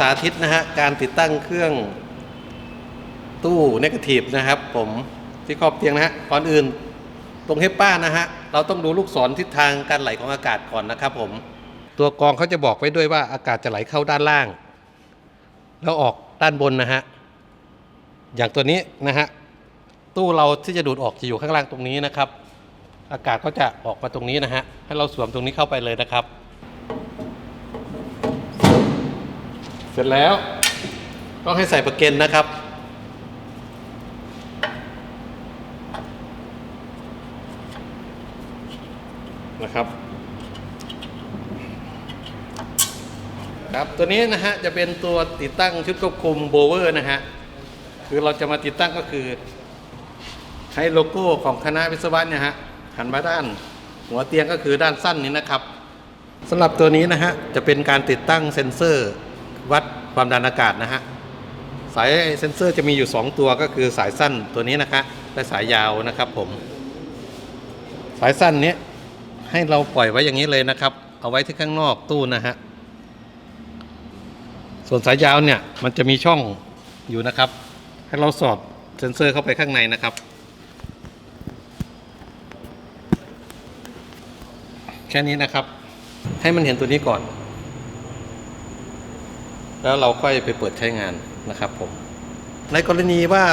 สาธิตนะฮะการติดตั้งเครื่องตู้เนกาทีฟนะครับ ผมที่ครอบเตียงนะฮะก่อนอื่น ตรงเฮปป้านะฮะเราต้องดูลูกศรทิศทางการไหลของอากาศก่อนนะครับ ผม ตัวกรองเขาจะบอกไว้ด้วยว่าอากาศจะไหลเข้าด้านล่าง แล้วออกด้านบนนะฮะอย่างตัวนี้นะฮะตู้เราที่จะดูดออกจะอยู่ข้างล่างตรงนี้นะครับ อากาศก็จะออกมาตรงนี้นะฮะให้เราสวมตรงนี้เข้าไปเลยนะครับ เสร็จแล้วต้องให้ใส่ประเก็นนะครับ นะครับครับตัวนี้นะฮะจะเป็นตัวติดตั้งชุดควบคุมโบเวอร์นะฮะคือเราจะมาติดตั้งก็คือใช้โลโก้ของคณะวิศวะเนี่ยฮะหันมาด้าน หัวเตียงก็คือด้านสั้นนี้นะครับสำหรับตัวนี้นะฮะจะเป็นการติดตั้งเซ็นเซอร์ วัดความดันอากาศนะฮะสายเซ็นเซอร์จะมีอยู่ 2 ตัวก็คือสายสั้นตัวนี้นะคะและสายยาวนะครับผม สายสั้นนี้ให้เราปล่อยไว้อย่างนี้เลยนะครับ เอาไว้ที่ข้างนอกตู้นะฮะส่วนสายยาวเนี่ยมันจะมีช่องอยู่นะครับ ให้เราสอดเซ็นเซอร์เข้าไปข้างในนะครับแค่นี้นะครับ ให้มันเห็นตัวนี้ก่อน แล้วเราค่อยไปเปิดใช้งานนะครับผม ในกรณีว่า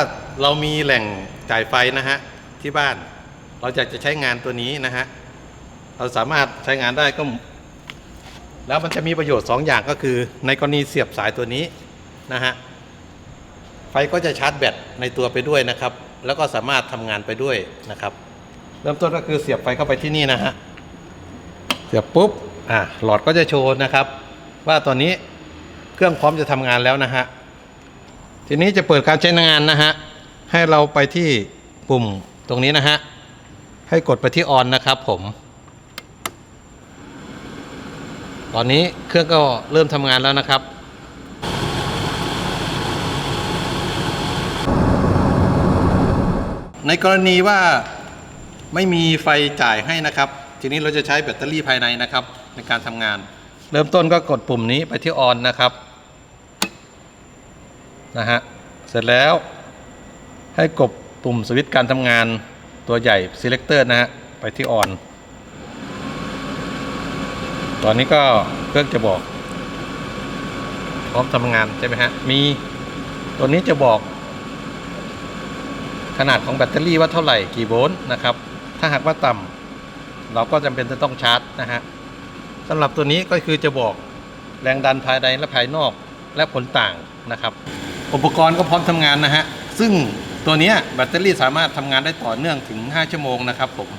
เรามีแหล่งจ่ายไฟนะฮะที่บ้าน เราอยากจะใช้งานตัวนี้นะฮะ เราสามารถใช้งานได้ก็ แล้วมันจะมีประโยชน์ 2 อย่างก็คือ ในกรณีเสียบสายตัวนี้นะฮะ ไฟก็จะชาร์จแบตในตัวไปด้วยนะครับ แล้วก็สามารถทำงานไปด้วยนะครับ เริ่มต้นก็คือเสียบไฟเข้าไปที่นี่นะฮะ เสียบปุ๊บ อะหลอดก็จะโชว์นะครับ ว่าตอนนี้ เครื่องพร้อมจะทำงานแล้วนะฮะ ทีนี้จะเปิดการใช้งานนะฮะ ให้เราไปที่ปุ่มตรงนี้นะฮะ ให้กดไปที่ออนนะครับผม ตอนนี้เครื่องก็เริ่มทำงานแล้วนะครับในกรณีว่าไม่มีไฟจ่ายให้นะครับ ทีนี้เราจะใช้แบตเตอรี่ภายในนะครับ ในการทำงาน เริ่มต้นก็กดปุ่มนี้ไปที่ออนนะครับ นะฮะ เสร็จแล้วให้กดปุ่มสวิตช์การทำงานตัวใหญ่ selector นะฮะ ไปที่ออน ตอนนี้ก็เครื่องจะบอก พร้อมทำงานใช่ไหมฮะ มีตัวนี้จะบอก ขนาดของแบตเตอรี่ว่าเท่าไหร่กี่โวลต์นะครับ ถ้าหากว่าต่ำเราก็จำเป็นจะต้องชาร์จนะฮะสำหรับตัวนี้ก็คือจะบอกแรงดันภายในและภายนอกและผลต่างนะครับ อุปกรณ์ก็พร้อมทำงานนะฮะ ซึ่งตัวเนี้ยแบตเตอรี่สามารถทำงานได้ต่อเนื่องถึง 5 ชั่วโมงนะครับผม